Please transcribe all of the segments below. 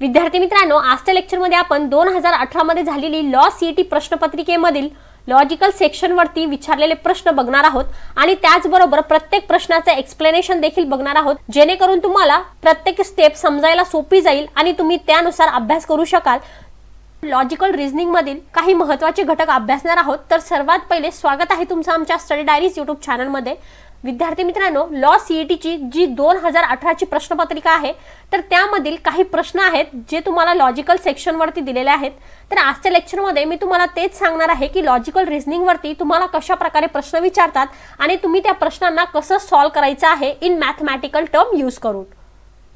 विद्यार्थी मित्रांनो आजच्या लेक्चरमध्ये आपण दोन हजार अठरामध्ये झालेली लॉ सीईटी प्रश्नपत्रिकेमधील लॉजिकल सेक्शनवरती विचारलेले प्रश्न बघणार आहोत. आणि त्याचबरोबर प्रत्येक प्रश्नाचं एक्सप्लेनेशन देखील बघणार आहोत. जेणेकरून तुम्हाला प्रत्येक स्टेप समजायला सोपी जाईल आणि तुम्ही त्यानुसार अभ्यास करू शकाल. लॉजिकल रिझनिंग मधील काही महत्त्वाचे घटक अभ्यासणार आहोत. तर सर्वात पहिले स्वागत आहे तुमचं आमच्या स्टडी डायरीज युट्यूब चॅनलमध्ये विद्यार्थी मित्रांनो लॉ सीईटीची जी दोन हजार अठराची प्रश्नपत्रिका आहे तर त्यामधील काही प्रश्न आहेत जे तुम्हाला लॉजिकल सेक्शनवरती दिलेले आहेत. तर आजच्या लेक्चरमध्ये मी तुम्हाला तेच सांगणार आहे की लॉजिकल रिझनिंगवरती तुम्हाला कशा प्रकारे प्रश्न विचारतात आणि तुम्ही त्या प्रश्नांना कसं सॉल्व्ह करायचं आहे इन मॅथमॅटिकल टर्म यूज करून.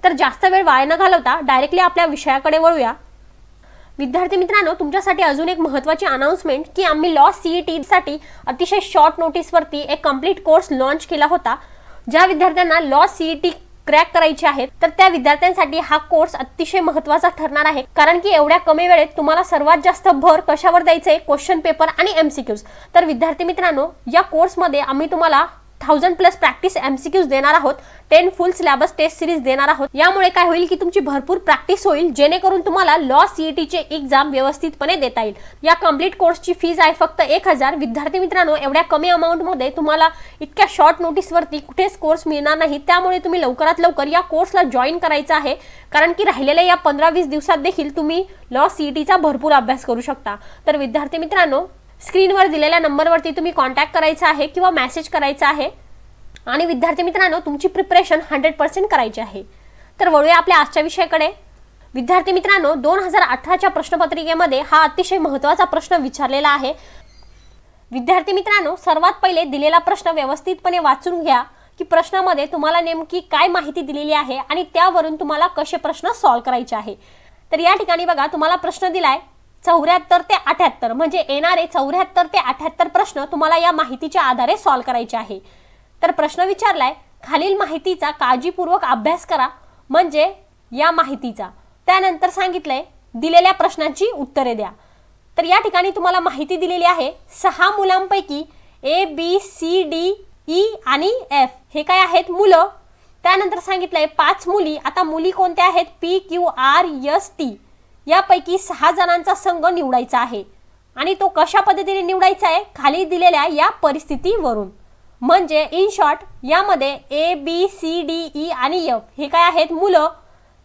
तर जास्त वेळ वाया न घालवता डायरेक्टली आपल्या विषयाकडे वळूया. विद्यार्थी मित्रांनो तुमच्यासाठी अजून एक महत्त्वाची अनाउन्समेंट की आम्ही लॉ सीईटी साठी अतिशय शॉर्ट नोटीसवरती एक कंप्लीट कोर्स लॉन्च केला होता. ज्या विद्यार्थ्यांना लॉ सीईटी क्रॅक करायचे आहेत तर त्या विद्यार्थ्यांसाठी हा कोर्स अतिशय महत्त्वाचा ठरणार आहे. कारण की एवढ्या कमी वेळेत तुम्हाला सर्वात जास्त भर कशावर द्यायचंय क्वेश्चन पेपर आणि एमसीक्यूज तर विद्यार्थी मित्रांनो या कोर्समध्ये आम्ही तुम्हाला थाउजंड प्लस प्रॅक्टिस एमसीक्यूज देणार आहोत. Ten full syllabus test series देणार आहोत. यामुळे काय होईल की तुमची भरपूर प्रॅक्टिस होईल जेणेकरून तुम्हाला लॉ सीईटीचे एक्झाम व्यवस्थितपणे देता येईल. या कंप्लीट कोर्सची फीज आहे फक्त एक हजार. विद्यार्थी मित्रांनो एवढ्या कमी अमाऊंटमध्ये तुम्हाला इतक्या शॉर्ट नोटीसवरती कुठेच कोर्स मिळणार नाही. त्यामुळे तुम्ही लवकरात लवकर या कोर्सला जॉईन करायचं आहे. कारण की राहिलेल्या या पंधरा वीस दिवसात देखील तुम्ही लॉ सीईटीचा भरपूर अभ्यास करू शकता. तर विद्यार्थी मित्रांनो स्क्रीनवर दिलेल्या नंबरवरती तुम्ही कॉन्टॅक्ट करायचा आहे किंवा मेसेज करायचा आहे. आणि विद्यार्थी मित्रांनो तुमची प्रिपरेशन हंड्रेड पर्सेंट करायची आहे. तर वळूया आपल्या आजच्या विषयाकडे. विद्यार्थी मित्रांनो दोन हजार अठराच्या प्रश्नपत्रिकेमध्ये हा अतिशय महत्त्वाचा प्रश्न विचारलेला आहे. विद्यार्थी मित्रांनो सर्वात पहिले दिलेला प्रश्न व्यवस्थितपणे वाचून घ्या की प्रश्नामध्ये तुम्हाला नेमकी काय माहिती दिलेली आहे आणि त्यावरून तुम्हाला कसे प्रश्न सॉल्व्ह करायचे आहे. तर या ठिकाणी बघा तुम्हाला प्रश्न दिलाय चौऱ्याहत्तर ते अठ्याहत्तर म्हणजे येणारे चौऱ्याहत्तर ते अठ्याहत्तर प्रश्न तुम्हाला या माहितीच्या आधारे सॉल्व्ह करायचे आहे. तर प्रश्न विचारलाय खालील माहितीचा काळजीपूर्वक अभ्यास करा म्हणजे या माहितीचा. त्यानंतर सांगितलंय दिलेल्या प्रश्नाची उत्तरे द्या. तर या ठिकाणी तुम्हाला माहिती दिलेली आहे सहा मुलांपैकी A B C D E आणि एफ हे काय आहेत? मुलं. त्यानंतर सांगितलंय पाच मुली. आता मुली कोणत्या आहेत? P Q R S T यापैकी सहा जणांचा संघ निवडायचा आहे. आणि तो कशा पद्धतीने निवडायचा आहे? खाली दिलेल्या या परिस्थितीवरून. म्हणजे इन शॉर्ट यामध्ये A B C D E आणि एफ हे काय आहेत? मुलं.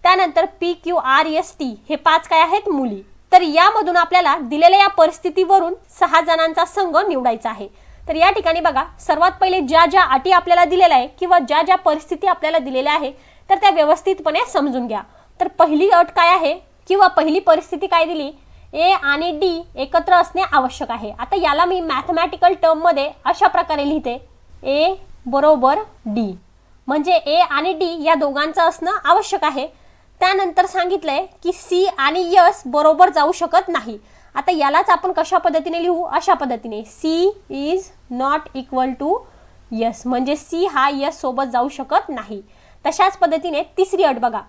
त्यानंतर P Q R S T हे पाच काय आहेत? मुली. तर यामधून आपल्याला दिलेल्या या परिस्थितीवरून सहा जणांचा संघ निवडायचा आहे. तर या ठिकाणी बघा सर्वात पहिले ज्या ज्या अटी आपल्याला दिलेल्या आहे किंवा ज्या ज्या परिस्थिती आपल्याला दिलेल्या आहे तर त्या व्यवस्थितपणे समजून घ्या. तर पहिली अट काय आहे? किंवा पहिली परिस्थिती काय दिली? ए आणि डी एकत्र असणे आवश्यक आहे. आता याला मी मॅथमॅटिकल टर्ममध्ये अशा प्रकारे लिहिते. ए बरोबर डी. म्हणजे ए आणि डी या दोघांचं असणं आवश्यक आहे. त्यानंतर सांगितलंय की सी आणि यस बरोबर जाऊ शकत नाही. आता यालाच आपण कशा पद्धतीने लिहू? अशा पद्धतीने. C is not equal to S. म्हणजे सी हा यस सोबत जाऊ शकत नाही. तशाच पद्धतीने तिसरी अट बघा.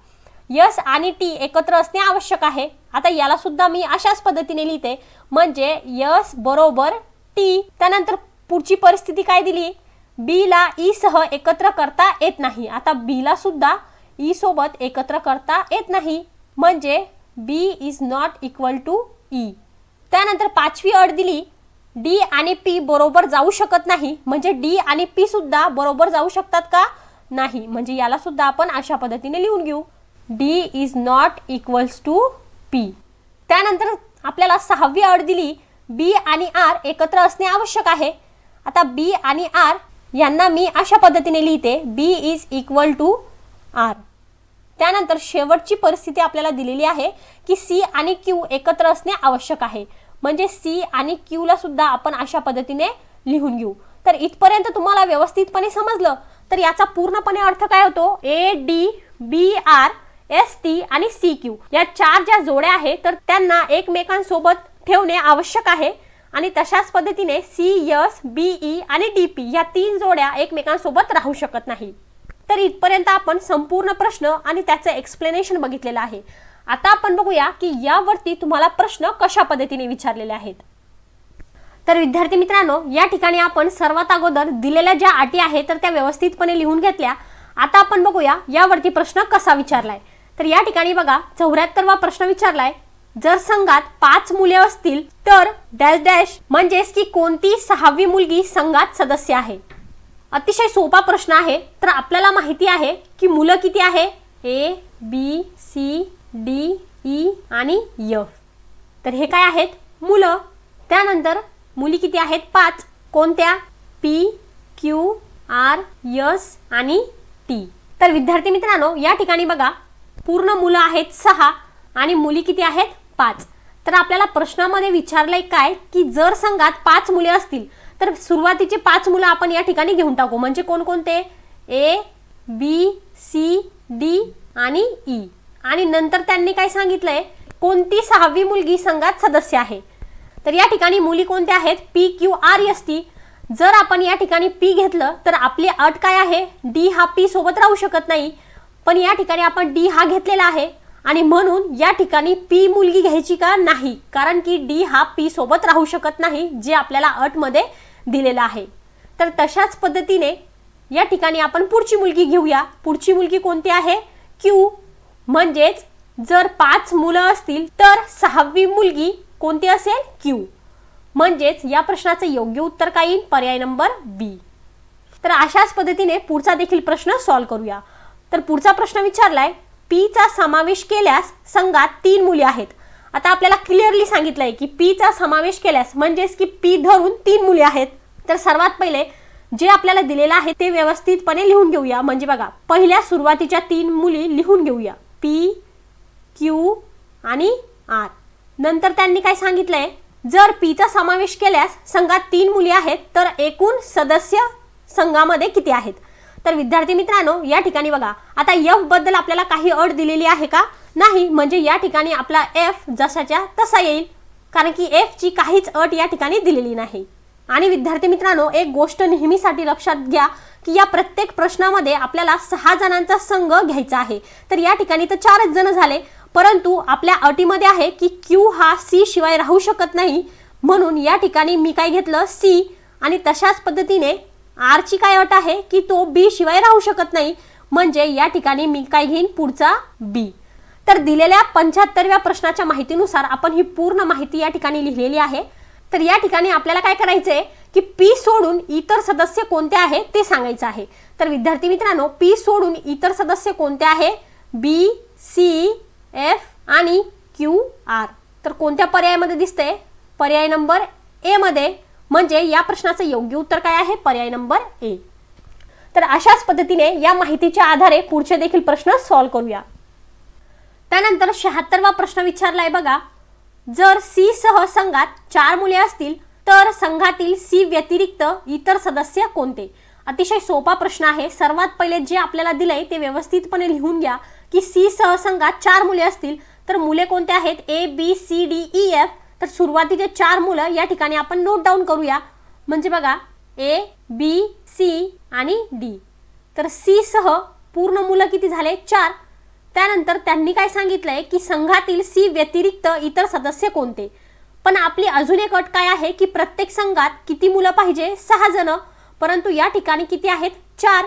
यस आणि टी एकत्र असणे आवश्यक आहे. आता याला सुद्धा मी अशाच पद्धतीने लिहिते. म्हणजे यस बरोबर टी. त्यानंतर पुढची परिस्थिती काय दिली? बी ला ई सह एकत्र करता येत नाही. आता बी ला सुद्धा ई सोबत एकत्र करता येत नाही. म्हणजे B is not equal to E त्यानंतर पाचवी अट दिली. डी आणि पी बरोबर जाऊ शकत नाही. म्हणजे डी आणि पी सुद्धा बरोबर जाऊ शकतात का? नाही. म्हणजे याला सुद्धा आपण अशा पद्धतीने लिहून घेऊ. D is not equals to P त्यानंतर आपल्याला सहावी अट दिली. बी आणि आर एकत्र असणे आवश्यक आहे. आता बी आणि आर यांना मी अशा पद्धतीने लिहिते. B is equal to R त्यानंतर शेवटची परिस्थिती आपल्याला दिलेली आहे की सी आणि क्यू एकत्र असणे आवश्यक आहे. म्हणजे सी आणि क्यूला सुद्धा आपण अशा पद्धतीने लिहून घेऊ. तर इथपर्यंत तुम्हाला व्यवस्थितपणे समजलं. तर याचा पूर्णपणे अर्थ काय होतो? A D B R S T आणि सी क्यू या चार ज्या जोड्या आहेत तर त्यांना एकमेकांसोबत ठेवणे आवश्यक आहे. आणि तशाच पद्धतीने सी एस बी ई आणि डी पी या तीन जोड्या एकमेकांसोबत राहू शकत नाही. तर इथपर्यंत आपण संपूर्ण प्रश्न आणि त्याचं एक्सप्लेनेशन बघितलेलं आहे. आता आपण बघूया की यावरती तुम्हाला प्रश्न कशा पद्धतीने विचारलेले आहेत. तर विद्यार्थी मित्रांनो या ठिकाणी आपण सर्वात अगोदर दिलेल्या ज्या अटी आहेत तर त्या व्यवस्थितपणे लिहून घेतल्या. आता आपण बघूया यावरती प्रश्न कसा विचारलाय. तर या ठिकाणी बघा चौऱ्याहत्तरवा प्रश्न विचारलाय. जर संघात पाच मुले असतील तर डॅश डॅश म्हणजेच की कोणती सहावी मुलगी संघात सदस्य आहे? अतिशय सोपा प्रश्न आहे. तर आपल्याला माहिती आहे की मुलं किती आहे? A B C D E आणि यफ तर हे काय आहेत? मुलं. त्यानंतर मुली किती आहेत? पाच. कोणत्या? पी क्यू आर यस आणि टी तर विद्यार्थी मित्रांनो या ठिकाणी बघा पूर्ण मुलं आहेत सहा आणि मुली किती आहेत? पाच. तर आपल्याला प्रश्नामध्ये विचारलंय काय? की जर संघात पाच मुले असतील तर सुरुवातीचे पाच मुलं आपण या ठिकाणी घेऊन टाकू. म्हणजे कोणकोणते? ए बी सी डी आणि ई. आणि नंतर त्यांनी काय सांगितलंय? कोणती सहावी मुलगी संघात सदस्य आहे? तर या ठिकाणी मुली कोणत्या आहेत? P Q R S T. जर आपण या ठिकाणी पी घेतलं तर आपली अट काय आहे? डी हा पी सोबत राहू शकत नाही. पण या ठिकाणी आपण डी हा घेतलेला आहे. आणि म्हणून या ठिकाणी पी मुलगी घ्यायची का नाही? कारण की डी हा पी सोबत राहू शकत नाही जे आपल्याला अटमध्ये दिलेलं आहे. तर तशाच पद्धतीने या ठिकाणी आपण पुढची मुलगी घेऊया. पुढची मुलगी कोणती आहे? क्यू म्हणजेच जर पाच मुलं असतील तर सहावी मुलगी कोणती असेल? क्यू म्हणजेच या प्रश्नाचं योग्य उत्तर काय येईल? पर्याय नंबर बी तर अशाच पद्धतीने पुढचा देखील प्रश्न सॉल्व्ह करूया. तर पुढचा प्रश्न विचारलाय पीचा समावेश केल्यास संघात तीन मुली आहेत. आता आपल्याला क्लिअरली सांगितलंय की पीचा समावेश केल्यास म्हणजेच की पी धरून तीन मुली आहेत. तर सर्वात पहिले जे आपल्याला दिलेलं आहे ते व्यवस्थितपणे लिहून घेऊया. म्हणजे बघा पहिल्या सुरुवातीच्या तीन मुली लिहून घेऊया. पी क्यू आणि आर नंतर त्यांनी काय सांगितलंय? जर पीचा समावेश केल्यास संघात तीन मुली आहेत तर एकूण सदस्य संघामध्ये किती आहेत? तर विद्यार्थी मित्रांनो या ठिकाणी बघा. आता एफबद्दल आपल्याला काही अट दिलेली आहे का? नाही म्हणजे या ठिकाणी आपला एफ जशाच्या तसा येईल. कारण की एफ ची काहीच अट या ठिकाणी दिलेली नाही. आणि विद्यार्थी मित्रांनो एक गोष्ट नेहमीसाठी लक्षात घ्या की या प्रत्येक प्रश्नामध्ये आपल्याला सहा जणांचा संघ घ्यायचा आहे. तर या ठिकाणी तर चारच जण झाले. परंतु आपल्या अटीमध्ये आहे की क्यू हा सी शिवाय राहू शकत नाही. म्हणून या ठिकाणी मी काय घेतलं? सी आणि तशाच पद्धतीने आरची काय अट आहे की तो बी शिवाय राहू शकत नाही. म्हणजे या ठिकाणी मी काय घेईन? पुढचा बी तर दिलेल्या पंच्याहत्तरव्या प्रश्नाच्या माहितीनुसार आपण ही पूर्ण माहिती या ठिकाणी लिहिलेली आहे. तर या ठिकाणी आपल्याला काय करायचंय की पी सोडून इतर सदस्य कोणते आहे ते सांगायचं आहे. तर विद्यार्थी मित्रांनो पी सोडून इतर सदस्य कोणते आहे? बी सी एफ आणि क्यू आर तर कोणत्या पर्यायामध्ये दिसतंय? पर्याय नंबर ए मध्ये. म्हणजे या प्रश्नाचं योग्य उत्तर काय आहे? पर्याय नंबर ए तर अशाच पद्धतीने या माहितीच्या आधारे पुढचे देखील प्रश्न सॉल्व्ह करूया. त्यानंतर शहात्तरवा प्रश्न विचारलाय बघा. जर सी सह संघात चार मुले असतील तर संघातील सी व्यतिरिक्त इतर सदस्य कोणते? अतिशय सोपा प्रश्न आहे. सर्वात पहिले जे आपल्याला दिलंय ते व्यवस्थितपणे लिहून घ्या की सी सह संघात चार मुले असतील तर मुले कोणते आहेत? A B C D E F तर सुरुवातीचे चार मुलं या ठिकाणी आपण नोट डाऊन करूया. म्हणजे बघा ए बी सी आणि डी तर सी सह पूर्ण मुलं किती झाले? चार. त्यानंतर त्यांनी काय सांगितलंय की संघातील सी व्यतिरिक्त इतर सदस्य कोणते? पण आपली अजून एक अट काय आहे की प्रत्येक संघात किती मुलं पाहिजे? सहा जण. परंतु या ठिकाणी किती आहेत? चार.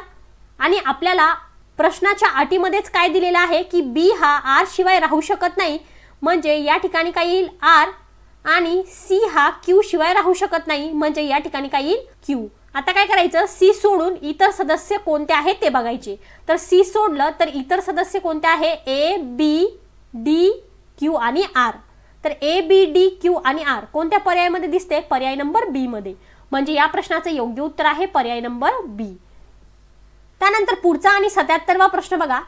आणि आपल्याला प्रश्नाच्या अटीमध्येच काय दिलेलं आहे की बी हा आर शिवाय राहू शकत नाही. म्हणजे या ठिकाणी काय येईल? आर आणि सी हा क्यू शिवाय राहू शकत नाही. म्हणजे या ठिकाणी काय येईल? क्यू आता काय करायचं? सी सोडून इतर सदस्य कोणते आहेत ते बघायचे. तर सी सोडलं तर इतर सदस्य कोणते आहे? ए बी डी क्यू आणि आर तर ए बी डी क्यू आणि आर कोणत्या पर्यायामध्ये दिसते? पर्याय नंबर बी मध्ये. म्हणजे या प्रश्नाचं योग्य उत्तर आहे पर्याय नंबर बी त्यानंतर पुढचा आणि सत्याहत्तरवा प्रश्न बघा.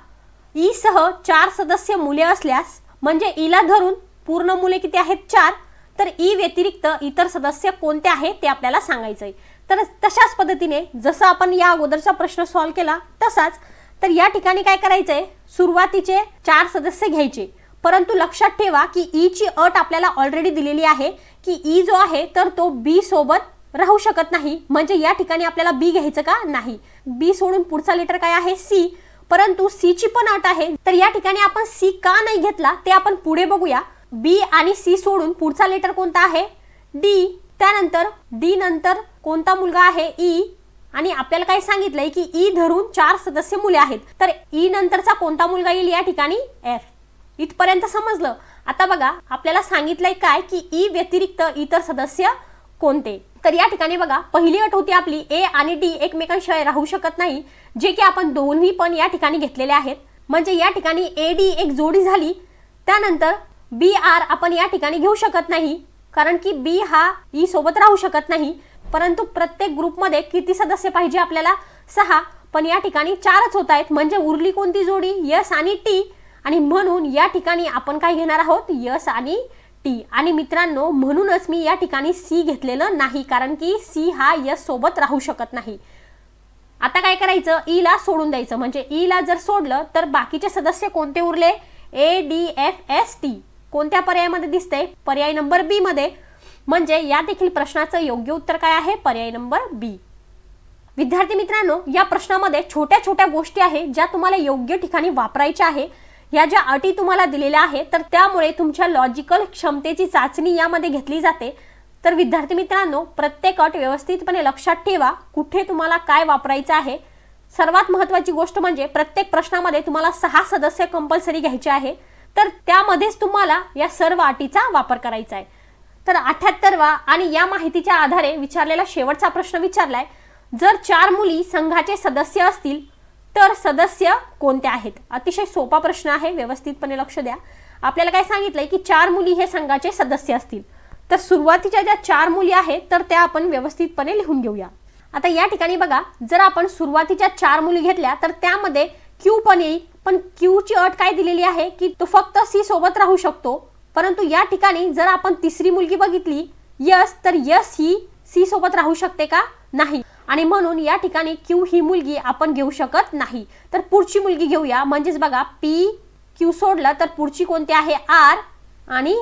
ई सह चार सदस्य मुले असल्यास म्हणजे e ईला धरून पूर्ण मुले किती आहेत? चार. तर ई व्यतिरिक्त इतर सदस्य कोणते आहेत ते आपल्याला सांगायचंय. तर तशाच पद्धतीने जसं आपण या अगोदरचा प्रश्न सॉल्व्ह केला तसाच तर या ठिकाणी काय करायचंय? सुरुवातीचे चार सदस्य घ्यायचे. परंतु लक्षात ठेवा की ई ची अट आपल्याला ऑलरेडी दिलेली आहे की ई जो आहे तर तो बी सोबत राहू शकत नाही. म्हणजे या ठिकाणी आपल्याला बी घ्यायचं का? नाही. बी सोडून पुढचा लेटर काय आहे? सी परंतु सी ची पण अट आहे. तर या ठिकाणी आपण सी का नाही घेतला ते आपण पुढे बघूया. बी आणि सी सोडून पुढचा लेटर कोणता आहे? डी. त्यानंतर डी नंतर कोणता मुलगा आहे? ई. आणि आपल्याला काय सांगितलंय की ई धरून चार सदस्य मुले आहेत. तर ई नंतरचा कोणता मुलगा येईल या ठिकाणी? एफ. इथपर्यंत समजलं. आता बघा आपल्याला सांगितलंय काय की ई व्यतिरिक्त इतर सदस्य कोणते? तर या ठिकाणी बघा पहिली अट होती आपली ए आणि डी. एकमेकांशिवाय राहू शकत नाही. जे की आपण दोन्ही पण या ठिकाणी घेतलेले आहेत. म्हणजे या ठिकाणी ए डी एक जोडी झाली. त्यानंतर बी आर आपण या ठिकाणी घेऊ शकत नाही. कारण की बी हा ई सोबत राहू शकत नाही. परंतु प्रत्येक ग्रुपमध्ये किती सदस्य पाहिजे आपल्याला? सहा. पण या ठिकाणी चारच होत आहेत. म्हणजे उरली कोणती जोडी? यस आणि टी. आणि म्हणून या ठिकाणी आपण काय घेणार आहोत? यस आणि टी. आणि मित्रांनो म्हणूनच मी या ठिकाणी सी घेतलेलं नाही. कारण की सी हा यस सोबत राहू शकत नाही. आता काय करायचं? ई ला सोडून द्यायचं. म्हणजे ई ला जर सोडलं तर बाकीचे सदस्य कोणते उरले? A D F S T कोणत्या पर्यायामध्ये दिसते? पर्याय नंबर बी मध्ये. म्हणजे या देखील प्रश्नाचं योग्य उत्तर काय आहे? पर्याय नंबर बी विद्यार्थी मित्रांनो या प्रश्नामध्ये छोट्या छोट्या गोष्टी आहेत ज्या तुम्हाला योग्य ठिकाणी वापरायच्या आहे. या ज्या अटी तुम्हाला दिलेल्या आहेत तर त्यामुळे तुमच्या लॉजिकल क्षमतेची चाचणी यामध्ये घेतली जाते. तर विद्यार्थी मित्रांनो प्रत्येक अट व्यवस्थितपणे लक्षात ठेवा कुठे तुम्हाला काय वापरायचं आहे. सर्वात महत्वाची गोष्ट म्हणजे प्रत्येक प्रश्नामध्ये तुम्हाला सहा सदस्य कंपल्सरी घ्यायचे आहे. तर त्यामध्येच तुम्हाला या सर्व अटीचा वापर करायचा आहे. तर अठ्याहत्तरवा आणि या माहितीच्या आधारे विचारलेला शेवटचा प्रश्न विचारलाय जर चार मुली संघाचे सदस्य असतील तर सदस्य कोणत्या आहेत? अतिशय सोपा प्रश्न आहे व्यवस्थितपणे लक्ष द्या. आपल्याला काय सांगितलंय की चार मुली हे संघाचे सदस्य असतील. तर सुरुवातीच्या ज्या चार मुली आहेत तर त्या आपण व्यवस्थितपणे लिहून घेऊया. आता या ठिकाणी बघा जर आपण सुरुवातीच्या चार मुली घेतल्या तर त्यामध्ये क्यू पण येईल पण क्यूची अट काय दिलेली आहे की तो फक्त सी सोबत राहू शकतो. परंतु या ठिकाणी जर आपण तिसरी मुलगी बघितली यस तर यस ही सी सोबत राहू शकते का? नाही. आणि म्हणून या ठिकाणी क्यू ही मुलगी आपण घेऊ शकत नाही. तर पुढची मुलगी घेऊया. म्हणजेच बघा पी क्यू सोडला तर पुढची कोणती आहे? आर आणि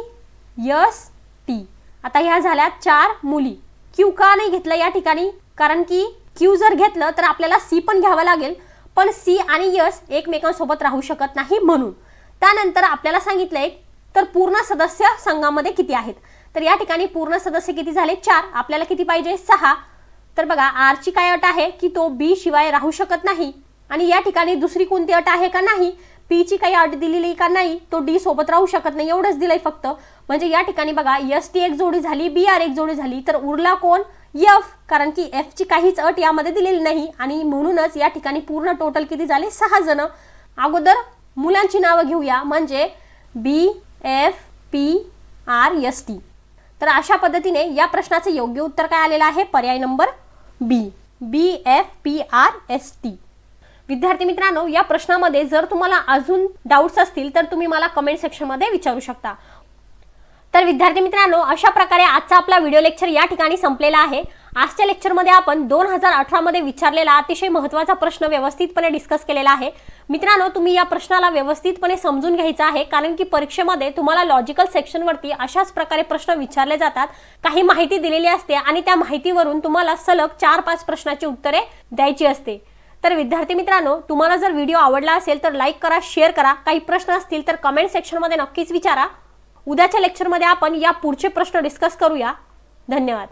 यस टी आता ह्या झाल्या चार मुली. क्यू का नाही घेतलं या ठिकाणी? कारण की क्यू जर घेतलं तर आपल्याला सी पण घ्यावं लागेल. पण सी आणि यस एकमेकांसोबत राहू शकत नाही म्हणून. त्यानंतर आपल्याला सांगितलंय तर पूर्ण सदस्य संघामध्ये किती आहेत? तर या ठिकाणी पूर्ण सदस्य किती झाले? चार. आपल्याला किती पाहिजे? सहा. तर बघा आरची काय अट आहे? की तो बी शिवाय राहू शकत नाही. आणि या ठिकाणी दुसरी कोणती अट आहे का नाही? पीची काही अट दिलेली का नाही? तो डी सोबत राहू शकत नाही एवढंच दिलंय फक्त. म्हणजे या ठिकाणी बघा एस टी एक जोडी झाली बी आर एक जोडी झाली तर उरला कोण? एफ कारण की एफची काहीच अट यामध्ये दिलेली नाही. आणि म्हणूनच या ठिकाणी पूर्ण टोटल किती झाले? सहा जण. अगोदर मुलांची नावं घेऊया. म्हणजे B F P R S T तर अशा पद्धतीने या प्रश्नाचं योग्य उत्तर काय आलेलं आहे? पर्याय number B B F P R S T विद्यार्थी मित्रांनो या प्रश्नामध्ये जर तुम्हाला अजून डाऊट्स असतील तर तुम्ही मला कमेंट सेक्शनमध्ये विचारू शकता. तर विद्यार्थी मित्रांनो अशा प्रकारे आजचा आपला व्हिडिओ लेक्चर या ठिकाणी संपलेला आहे. आजच्या लेक्चरमध्ये आपण दोन हजार अठरामध्ये विचारलेला अतिशय महत्त्वाचा प्रश्न व्यवस्थितपणे डिस्कस केलेला आहे. मित्रांनो तुम्ही या प्रश्नाला व्यवस्थितपणे समजून घ्यायचा आहे कारण की परीक्षेमध्ये तुम्हाला लॉजिकल सेक्शनवरती अशाच प्रकारे प्रश्न विचारले जातात. काही माहिती दिलेली असते आणि त्या माहितीवरून तुम्हाला सलग चार पाच प्रश्नाची उत्तरे द्यायची असते. तर विद्यार्थी मित्रांनो तुम्हाला जर व्हिडिओ आवडला असेल तर लाईक करा शेअर करा. काही प्रश्न असतील तर कमेंट सेक्शनमध्ये नक्कीच विचारा. उद्याच्या लेक्चरमध्ये आपण या पुढचे प्रश्न डिस्कस करूया. धन्यवाद.